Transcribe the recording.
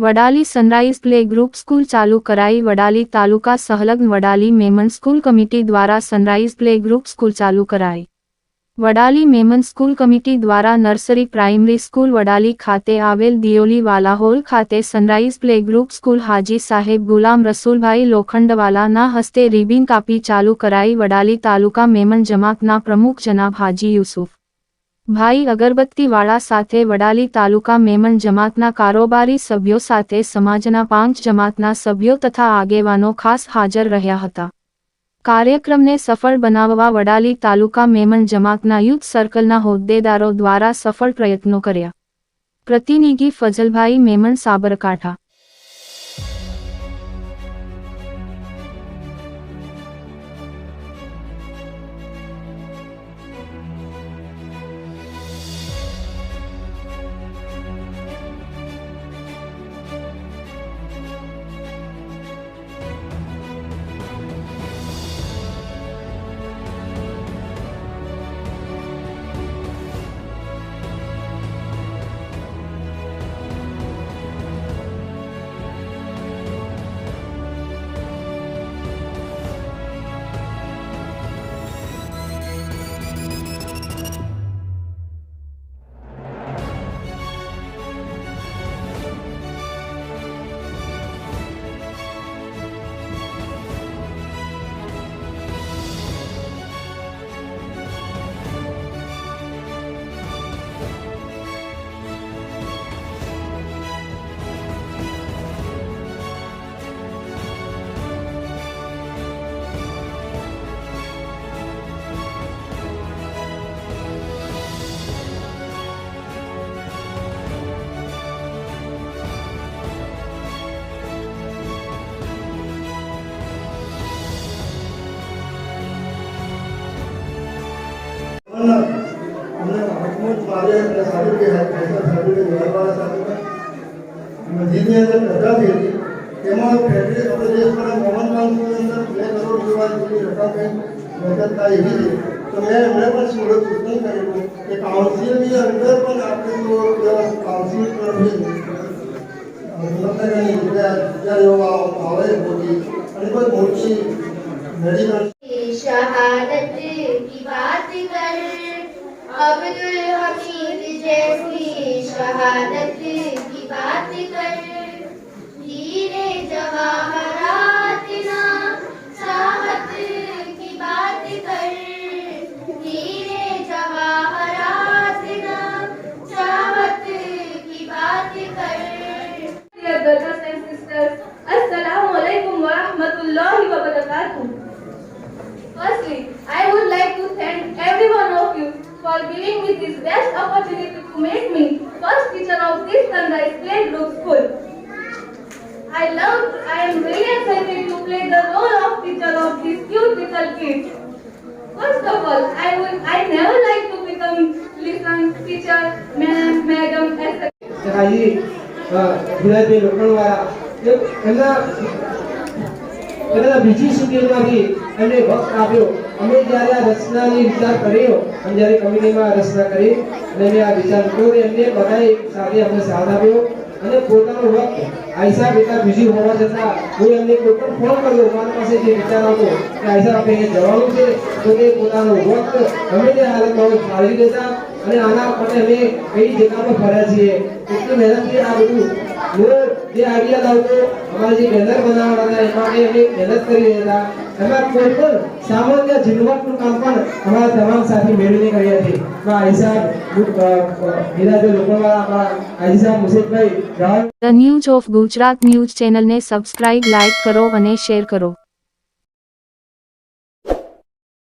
Vadali Sunrise Play Group School ચાલુ કરાઈ. વડાલી તાલુકા સહલગ્ન વડાલી મેમન સ્કૂલ કમિટી દ્વારા સનરાઈઝ પ્લે ગ્રુપ સ્કૂલ ચાલુ કરાઈ. વડાલી મેમન સ્કૂલ કમિટી દ્વારા નર્સરી પ્રાઇમરી સ્કૂલ વડાલી ખાતે આવેલ દિયોલી વાલા હોલ ખાતે સનરાઈઝ પ્લે ગ્રુપ સ્કૂલ હાજી સાહેબ ગુલામ રસુલભાઈ લોખંડવાલાના હસ્તે રિબિન કાપી ચાલુ કરાઈ. વડાલી તાલુકા મેમન જમાતના પ્રમુખ જનાબ હાજી યુસુફ ભાઈ અગરબત્તીવાળા સાથે વડાલી તાલુકા મેમન જમાતના કારોબારી સભ્યો સાથે સમાજના પાંચ જમાતના સભ્યો તથા આગેવાનો ખાસ હાજર રહ્યા હતા. કાર્યક્રમને સફળ બનાવવા વડાલી તાલુકા મેમન જમાતના યુથ સર્કલના હોદ્દેદારો દ્વારા સફળ પ્રયત્નો કર્યા. પ્રતિનિધિ ફજલભાઈ મેમન સાબરકાંઠા. हमने महमूद वाले साहब के है फैसल साहब के गुजरवाला साहब का मस्जिद ની અંદર ધજા થયેલી તેમાં ફેડરલ આપણે દેશના મોહન કાઉન્સિલની અંદર બે કરોડ જેવા જેટલી રકમ કંઈ મદદ થાય એવી છે તો મેં એમણે પણ થોડું સૂચન કરેલું કે કાઉન્સિલની અંદર પણ આપણે જો એવા કાઉન્સિલ તરફથી મતલબ જ્યાં એવા આવે મોટી અને કોઈ મોટી મેડિકલ शहादत की बात कर अब्दुल हमीद जैसी शहादत की बात कर हीरे जवाहरात opportunity to make me first teacher of this Sunrise Play Group School. I love, I am very excited to play the role of teacher of these cute little kids. First of all, I would, I never like to become listen teacher, ma'am, madam, etc. હાજી ગુજરાતી લોખંડવાળા એમના એમના બીજી શિબિરમાંથી એમને વખત આપ્યો અમે જ્યારે આ રચનાની વિચાર કર્યો અને જ્યારે કમિટીમાં રચના કરી, અને મેં આ વિચાર કર્યો એમને બધાએ સાથે અમને સાથ આપ્યો, અને પોતાનો વખત આઈસા બેટા બીજી હોવા છતાં, હું એમને કોઈ પણ ફોન કર્યો, મારા પાસે જે વિચાર હતો કે આઈસા આપણે જવાનું છે, તો તે પોતાનો વખત ગમે તે હાલતમાં ફાળવી દેતા, અને આના માટે અમે કઈ જગ્યા પર ફર્યા છીએ. એટલી મહેનતથી આ બધું, જે આઈડિયા લાવતો, અમારે જે બેનર બનાવવાના હતા, એમાં અમે મહેનત કરી રહ્યા હતા. એમાં કોઈ પણ સામાન્ય ઝીણવટનું કામ પણ અમારા તમામ સાથી મેળવીને સાહેબ મુસેફભાઈ the news of Gujarat news ચેનલને સબસ્ક્રાઇબ લાઇક કરો અને શેર કરો.